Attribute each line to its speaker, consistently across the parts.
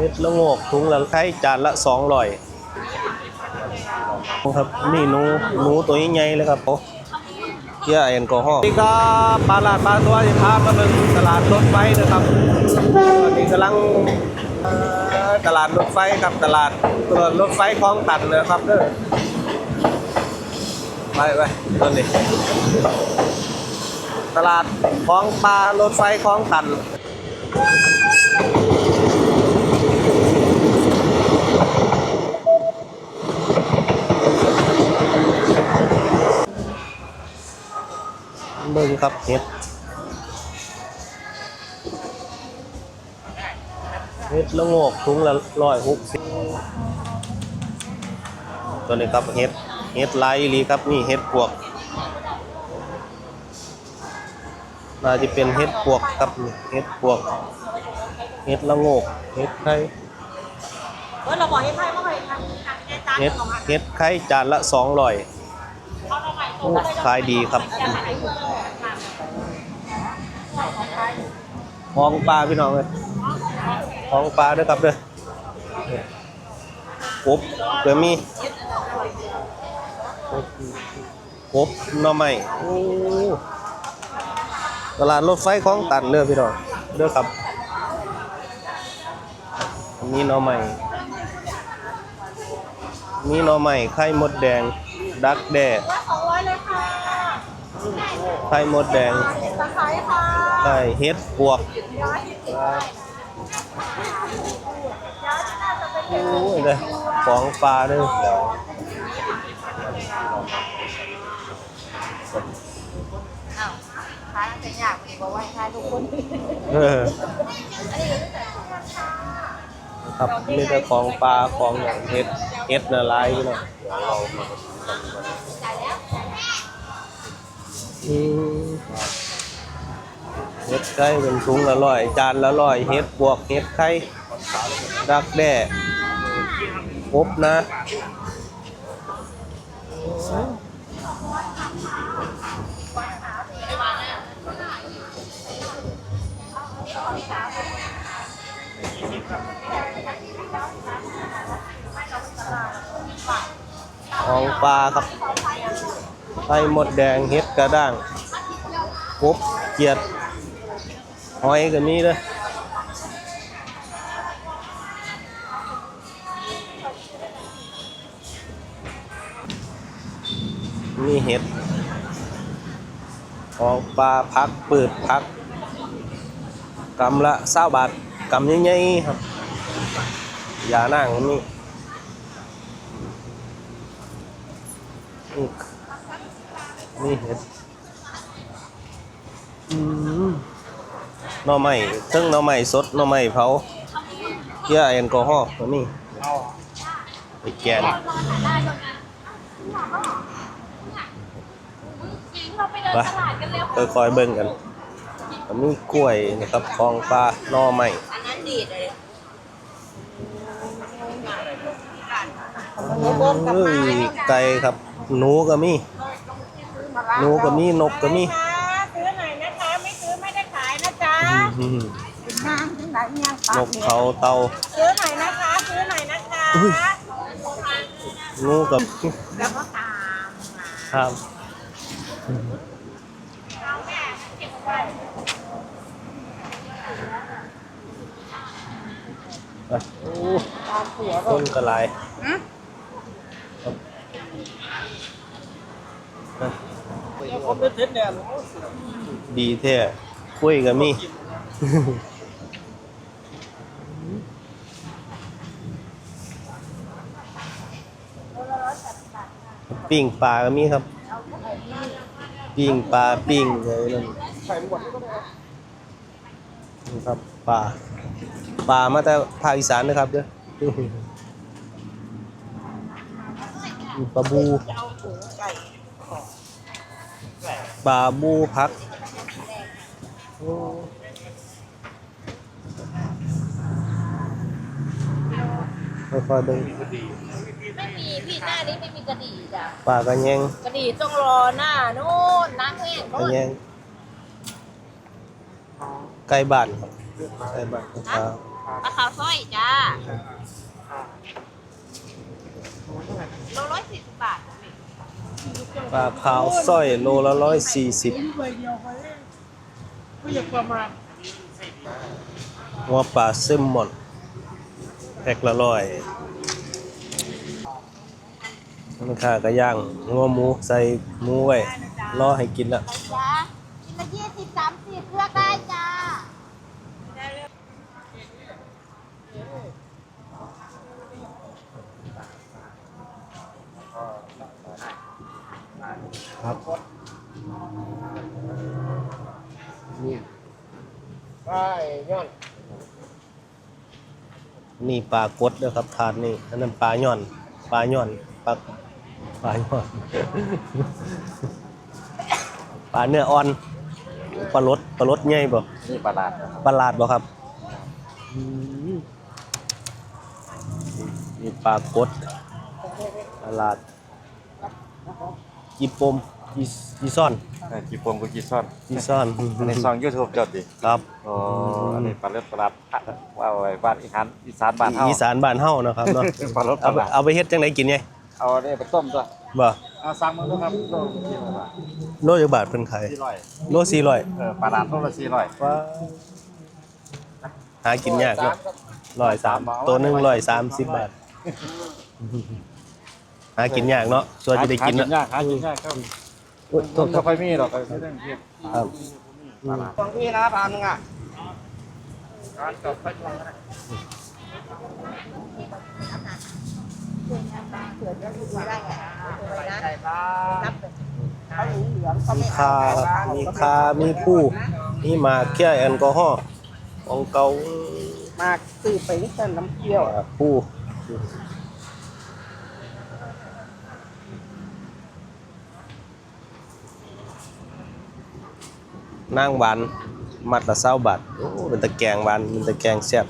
Speaker 1: เฮ็ดละโงกถุงละไข่จานละสองร้อยครับนี่หนูหนูตัวใหญ่ๆเลยครับโอ้เกียร์แอลกอฮอล์นี่ครับปลาลาดปลาตัวที่พามาเป็นตลาดรถไฟนะครับตอนนี้กำลังตลาดรถไฟครับตลาดตัวรถไฟคลองตันนะครับเด้อไปไปตอนนี้ตลาดคลองปลารถไฟคลองตัน ครับเห็ดเห็ดละโงกถุงละร้อยหกสิบตัวนี้ครับเห็ดเห็ดลายอีหลีครับนี่เห็ดปวกน่าจะเป็นเห็ดปวกครับนี่เห็ดปวกเห็ดละโงกเห็ดไข่
Speaker 2: เออเราบอกให้ไพ่เมื่อไหร่ทำการแก้จาน
Speaker 1: เห็ด
Speaker 2: ของมัน
Speaker 1: เห็ดไข่จานละสองร้อย
Speaker 2: เขาเราใหม่
Speaker 1: โอ้ขายดีครับ ห้องปลาพี่น้องเลยห้องปลาด้วยครับเด้อเนี่ยกบเดี๋ยวมีกบหน่อไม้ตลาดรถไฟของตันเด้อพี่น้องเด้อครับมีหน่อไม้มีหน่อไม้ไข่มดแดง ดักแด้
Speaker 2: ว่
Speaker 1: ไข่มดแดง
Speaker 2: ไคร้ค่ะ
Speaker 1: ไข่เห็ดปวก
Speaker 2: ร้อยสิบสิบได้ยาที่น่าจะเป็น
Speaker 1: โอ้ยเลยของปลาเด้อ
Speaker 2: อ้าวขายแต่อยากเองบอกว่าให้ขายทุกคน
Speaker 1: เออครับมีแต่ของปลาของอย่างเห็ดเห็ดน่ะหลายพี่น้องอืม เห็ดไข่เป็นถุงละร้อยจานละร้อยเห็ดปวกเห็ดไข่ดักแด้ครบนะของปลาครับไข่มดแดงเห็ดกระด้างกบเกียด หอยก็มีเด้อมีเห็ดของปลาพักเปิดพักกำละเศร้าบาทกำใหญ่ๆครับอย่านั่งมีนี่นี่เห็ดอืม หน่อไม้เทั้งหน่อไม้สดหน่อไม้เผาเกลือแอลกอฮอล์ตัวนี้ไปแกนไปค่อยๆเบิ่งกันก็มีกล้วยนะครับของปลาหน่อไม้
Speaker 2: อันนั้นดีดเลย
Speaker 1: เอ้ยไก่ครับหนูก็มีหนูก็มีนกก็มี
Speaker 2: น้ำถึงไหนยัง
Speaker 1: นกเขาเตา
Speaker 2: ซื้อหน่อยนะคะ ซื้อหน่อยนะคะ
Speaker 1: อุ้ยงูกับ
Speaker 2: แล้วก็ตาม
Speaker 1: ครับ
Speaker 2: เอาแม่เก็บไว้
Speaker 1: ไปโอ้ต้นกระไรครับดีแท้คุยกับมี ปิ้งปลาก็มีครับ ปิ้งปลาปิ้งอะไรนั่นนะครับปลาปลามาแต่ภาคอีสานนะครับเด้อปลาบูปลาบูพัก ไม่ค่อยได้
Speaker 2: ไม่มีพี่หน้านี้ไม่มีกระดีจ้ะ
Speaker 1: ปลากระแยง
Speaker 2: กระดีต้องรอหน้านู่นน้ำแห้ง
Speaker 1: ก่ระ
Speaker 2: น
Speaker 1: แยงไก่บานครับไก่บานครับ
Speaker 2: ปลาขาวสร้อยจ้าโลร้อยสี่สิบบาท
Speaker 1: ปลาขาวสร้อยโลละร้อยสี่สิบ
Speaker 3: วั
Speaker 1: วปลาเส้นหมอน แพ็คละร้อยมันค่ากระย่างหัวหมูใส่หมูไว้รอให้กินละ
Speaker 2: จ้ากินละยี่สิบสามสิบเลือกได้จ้า
Speaker 1: ครับนี่
Speaker 3: ใช่ย้อน
Speaker 1: นี่ปลากดเด้อครับถาดนี่อันนั้นปลาย่อน ปลาย่อนปลาปลาย่อน ปลาเนื้ออ่อนปลารสปลารสใหญ่บ่
Speaker 3: นี่ปลาดาด
Speaker 1: ปลาลาดบ่ครับนี่ปลากดปลาลาดญี่ปุ่ม ยี่ยี่ซ่อน
Speaker 3: จีปมกับจีซ่อน
Speaker 1: ยี่ซ่อน
Speaker 3: ในซองยูทูบจดดิ
Speaker 1: ครับ
Speaker 3: อ๋ออันนี้ปลาเลือดปลาดว่าไว้บ้านอีสานอีสานบ้านเฮา
Speaker 1: อีสานบ้านเฮานะครับเนาะ
Speaker 3: ปลารสป
Speaker 1: เอา
Speaker 3: ลา
Speaker 1: ไป
Speaker 3: ดาด
Speaker 1: เอาไปเฮ็ดจังไดกินไง
Speaker 3: เอาเนี่ยไปต้มตัว
Speaker 1: บ่
Speaker 3: เอาสั่งมาด้วยครับโลสี่ร้อยบาท
Speaker 1: โลจักบาทเพิ่นขาย
Speaker 3: สี่ร้อย
Speaker 1: โล400
Speaker 3: เออปลาดาดโลละสี่ร้อย
Speaker 1: ว้าหากินยากเนาะร้อยสามตัวหนึงร้อยสามสิบบาท หากินยากเนาะส่วนจะได้กิน
Speaker 3: หา
Speaker 1: เนาะ
Speaker 3: ยากหากินยากครับ
Speaker 1: อุ๊ยโท
Speaker 3: ต้
Speaker 1: ษ
Speaker 3: ม
Speaker 1: ครั
Speaker 3: ก็
Speaker 1: บ
Speaker 3: ค่อยมีหรอกไม่ต้องเทียบ
Speaker 1: ครับ
Speaker 3: ของพี่นะพันนึงอะ
Speaker 2: เผื่อจะดูได้ไงตัวนะนับเลยเขาเหลืองเหลืองเขา
Speaker 1: มี
Speaker 2: ไม่
Speaker 1: คาครับมีคา มีผู้ มีหมากแค่แอลกอฮอล์ของเก่ามา
Speaker 4: กซื้อไปนี่ก็น้ำเปรี้ยว
Speaker 1: หมากผู้ นั่งวานมัดละเศร้าบาทโอ้เป็นตะแกงวานเป็นตะแกงแซ่บ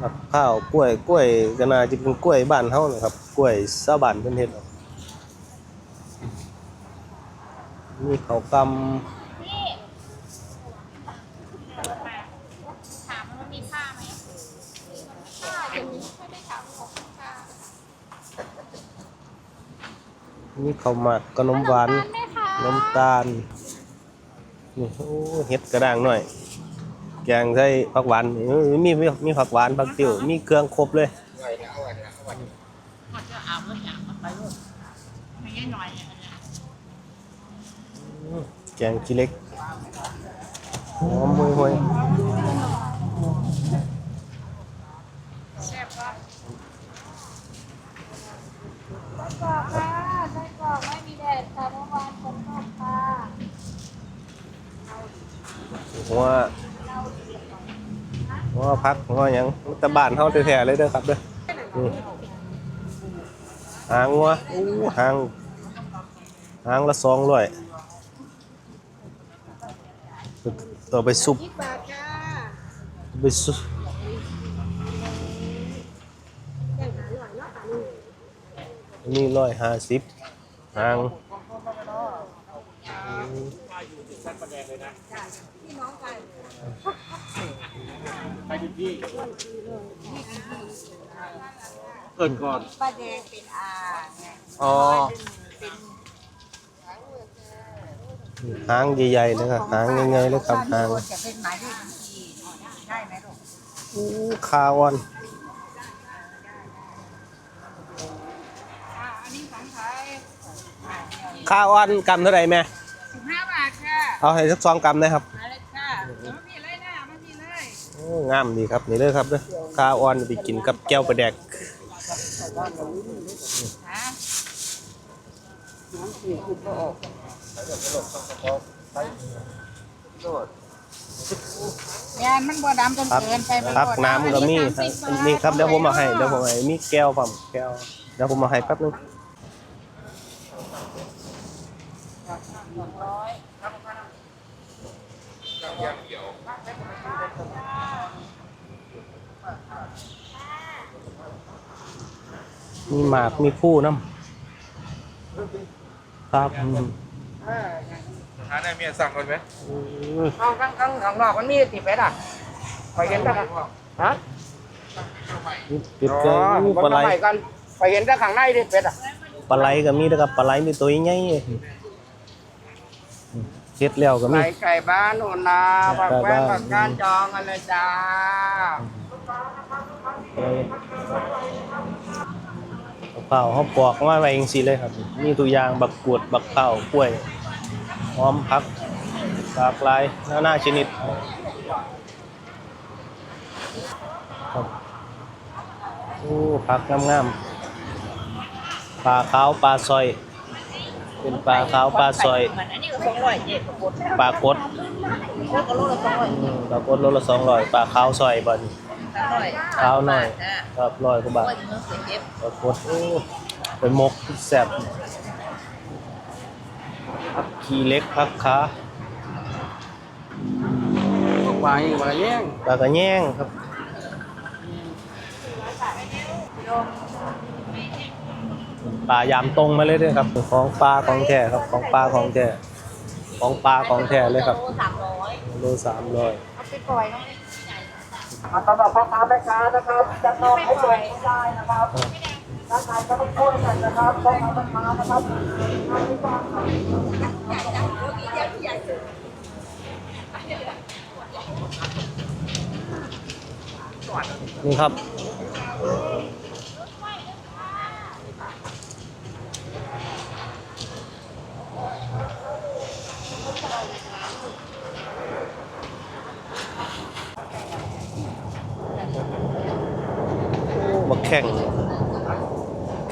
Speaker 1: มะพร้าวกล้วยกล้วยก็น่าจะเป็นกล้วยบ้านเฮานะครับกล้วยชาวบ้านเพิ่นเฮ็ดมีข้าวกำ
Speaker 2: ถามว่ามีผ้าไหมผ้าอย่างนี้ไม่ได้ถามของผ้า
Speaker 1: มีข้าวหมักขนมหวาน
Speaker 2: แม่คะ
Speaker 1: น้ำตาลนี่โอ้เห็ดกระด้างหน่อย แกงใส่ผักหวานนี่เอ้ยมีมีมีผักหวานผักติ๋วมีเครื่องครบเลยแกงขี้เล็กหอมห่วย
Speaker 2: ไส้กรอกค่ะไส้กรอกไม่มีแดดค่ะเมื่อวานฝนตกค่ะ
Speaker 1: ว่าว่าพักว่าอย่างตะบานเฮาแท้ๆเลยเด้อครับเด้อหางวะอู้หางหางละสองร้อ
Speaker 4: ยเอ
Speaker 1: ไปซุป
Speaker 4: ไปซุปนี่
Speaker 1: ร้อยห้าสิบหาง
Speaker 4: พี่น้องกัน
Speaker 3: เกินก่อน
Speaker 2: ป้าแดงเป็นอาไง
Speaker 1: อ๋อ
Speaker 2: เป็น
Speaker 1: หางใหญ่ๆเลยครับหางใหญ่ๆเลยครับหาง
Speaker 2: จะเป็นหมายเลขบัญชีได้ไหมลูก
Speaker 1: อู้คาอ่อน
Speaker 2: อันนี้ของไทย
Speaker 1: คาอ่อนกำเท่าไหร่แม่
Speaker 2: สิบห้าบาทค่ะ
Speaker 1: เอาให้สักสองกำนะครับ งามดีครับนี่เลยครับเด้อคาอ่อนไปกินกับแก้วปลาแดก
Speaker 2: ฮะยานมันบ่ดำจน
Speaker 1: ครับ
Speaker 2: เกินไปมัน
Speaker 1: ครับ
Speaker 2: บ่ดำ
Speaker 1: น้ำก็มี
Speaker 2: อั
Speaker 1: ครับ
Speaker 2: 30าท
Speaker 1: นี่ครับเดี๋ยวผมมาให้เดี๋ยวผมให้มีแก้วผมแก้วเดี๋ยวผมมาให้แป๊บนึง มีหมากมีผู้น้ำครับอืม
Speaker 3: หาในเมียสั่งก่อนไหม
Speaker 1: อืม
Speaker 4: เอาข้างข้างข้างนอกมันมีติดไปล่ะคอยเห็นป่ะฮะ
Speaker 1: เป็ดก็อู้ปลาไหล
Speaker 5: ใหม่กันไปเห็นแต่ข้างในดิเป็ดอะ
Speaker 1: ปลาไหลก็มีนะครับปลาไหลมีตัวใหญ่เฮ็ดแล้วก็
Speaker 5: ไก่
Speaker 1: มี
Speaker 5: ไก่บ้านหนูนาผัก
Speaker 1: ไก่
Speaker 5: แป้ง
Speaker 1: บ้าน
Speaker 5: ผักก้านจองอะไรจ้า
Speaker 1: บัก เผาเขาปอกมาไว้เองสิเลยครับ มีตัวอย่างบักกวดบักเผากล้วยหอมผักหลากหลายนานาชนิดครับโอ้ผักงามๆปลาขาวปลาซอย เป็นปลาขาวปลาซอย
Speaker 2: มันอันนี้ก็สองร้อยเจ็ดกด
Speaker 1: ปลากด
Speaker 2: แล้วก็โลละสองร้อย
Speaker 1: อืมปลากดโลละสองร้อยปลาขาวซอยบอล
Speaker 2: สามร้อย
Speaker 1: ขาวหน่อย
Speaker 2: จ้า
Speaker 1: ครับร้อยกว่าบาท
Speaker 2: ร้อยเงินเสียเก็บ
Speaker 1: ปรากฏโอ้เป็นมกแซ่บพักขี้เล็กพักขา
Speaker 5: ไปมาแย่ง
Speaker 1: ปลากระแยงครับ ปลายามตรงมาเลยเด้วยครับ ของปลาของแท้ครับ ของปลาของแท้ของปลาของแท้เลยครับ
Speaker 2: โลสามร้อย
Speaker 1: โลสามร้อย
Speaker 2: เอาไปปล่อยน้อง
Speaker 5: มาสำหรับพ่อค้าแม่ค้านะครับจะนอนให้เด็กไม่ได้นะครับด้านในก็ต้องช่วยกันนะครับพ่อค้าแม่ค้านะครับ
Speaker 1: นี่ครับ แข่ง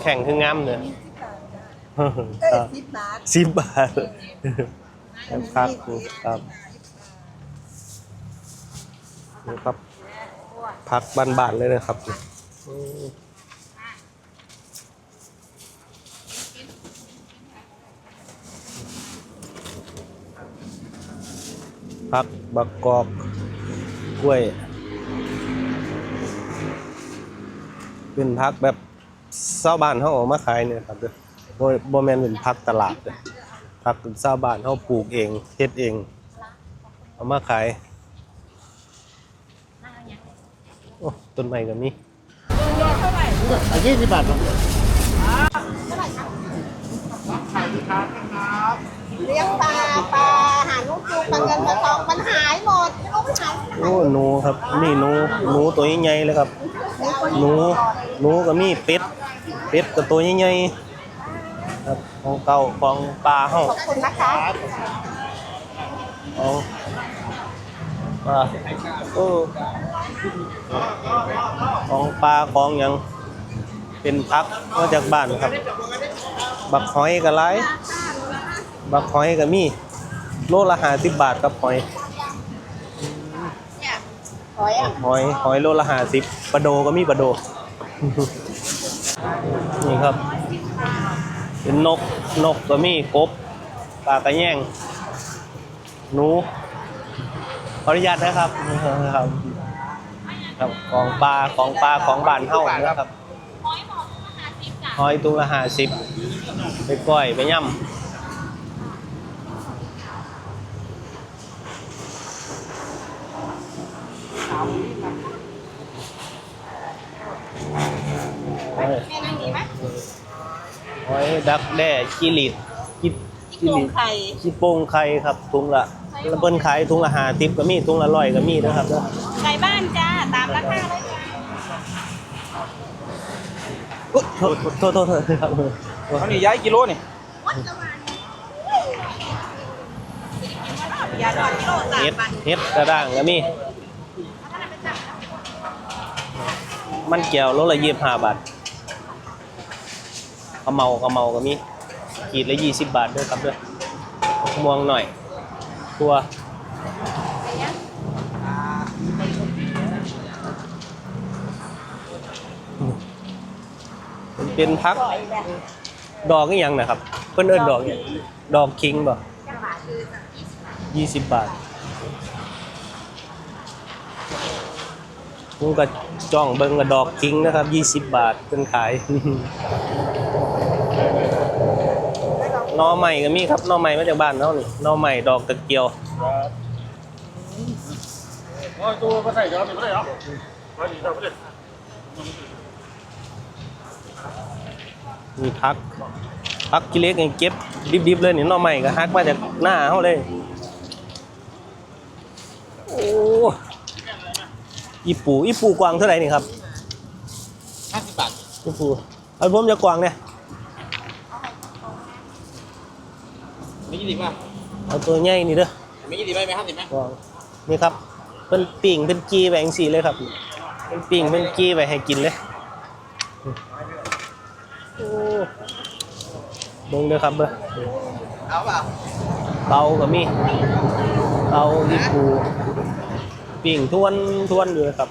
Speaker 1: แข่งคืองามเลยครับ
Speaker 2: สิบบาท
Speaker 1: สิบบาทครับครับนี่ครับ พักบานๆเลยนะครับอืมพักบักกอกกล้วย เป็นพักแบบเศร้าวบ้านเขาเออกมาขายเนี่ยครับเด้อบ่บ่แม่นเป็นพักตลาดเด้อพักเป็นเศร้าวบ้านเขาปลูกเองเฮ็ดเอง เอามาขายโอ้ต้นไม้ก็มี
Speaker 5: ยี่สิบบาทครับ
Speaker 2: เลี้ยงปลาปลาหาลูกจูปลาเงินปลาทองมันหายหมดลูกไม่หาย
Speaker 1: โอ้หนูครับ นี่หนูหนูตัวใหญ่ๆเลยครับ หนูหนูก็มีเป็ดเป็ดก็ตัวใหญ่ๆครับของเก่าของปลาเฮา
Speaker 2: ขอบคุณนะคะ
Speaker 1: ของปลาโอ้ของปลาของหยังเป็นพักมาจากบ้านครับ บักหอยก็หลายบักหอยก็มีโลละ50บาทครับหอย
Speaker 2: เนี่ย หอยอะ
Speaker 1: หอยหอยโลละห้าสิบปลาโดก็มีปลาโด นี่ครับ เป็นนกนกก็มีกบปลากระแยงหนูขออนุญาตนะครับครับครับของปลาของปลาของบ้านเฮานะครับหอยตุงละห้าสิบไปก้อยไปย่ำ หอย
Speaker 2: แม่นั่งดีไหม
Speaker 1: หอยดักแด้จิลิดจิจิ
Speaker 2: โคร
Speaker 1: ลิ
Speaker 2: ง
Speaker 1: ด
Speaker 2: ไข่
Speaker 1: จิโป้งไข่ครับถุงละแล้วเปิ้นขายถุงละห้าสิบก็มีถุงละร้อยก็มีนะครับเด้อ
Speaker 2: ไก่บ้านจ้าตามราคาเลยจ้า
Speaker 1: อุ๊ยโทษโทษโทษโทษครับ
Speaker 5: เขานี่ย้ายกิโลนี่
Speaker 2: ยาดอนกิโลสาม
Speaker 1: เฮ็ด
Speaker 2: บาท
Speaker 1: เฮ็ดกระด้างก็มี มันแก้วโลละยี่สิบห้าบาทกระเมากระเมาก็มีขีดละยี่สิบบาทด้วยครับด้วยม่วงหน่อยตัวมันเป็นพัก ดอกนี่ยังนะครับ เพิ่นเอิ้นดอกเนี่ยดอกคิงบ่ยี่สิบบาท ผมก็จ้องเบิ่งกับดอกคิงนะครับยี่สิบบาทเพิ่นขายนอใหม่ก็มีครับนอใหม่มาจากบ้านเนานี่นอใหม่ดอกตะเกียว
Speaker 5: ตัวมาใส่เดี๋ยวไม่ได้หรอมาดีเราไม่ได้
Speaker 1: มีพักพักกิเล็กยังเก็บดิบๆเลยนี่น่อใหม่ก็ฮักมาจากหน้าเขาเลย โอ้ อีปูอีปูกวางเท่าไหร่นี่ครับ
Speaker 3: ห้าสิบบาท
Speaker 1: อีปูเอาผมจะกวางเนี่ย
Speaker 3: ไม่ยี่สิบป่ะ
Speaker 1: เอาตัวใหญ่นี่เด้อ
Speaker 3: ไม่ยี่สิบไหมไม่ห้าสิบไหม
Speaker 1: กวางนี่ครับเป็นปิ่งเป็นจีแหวจังสีเลยครับเป็นปิ่งเป็นจีไว้ให้กินเลยโอ้เบิ่งเด้อครับเบ้อ
Speaker 3: เอาเปล่า
Speaker 1: เตาก็มีเตาอีปู ปิ้งทวนทวนอยู่เลยครับ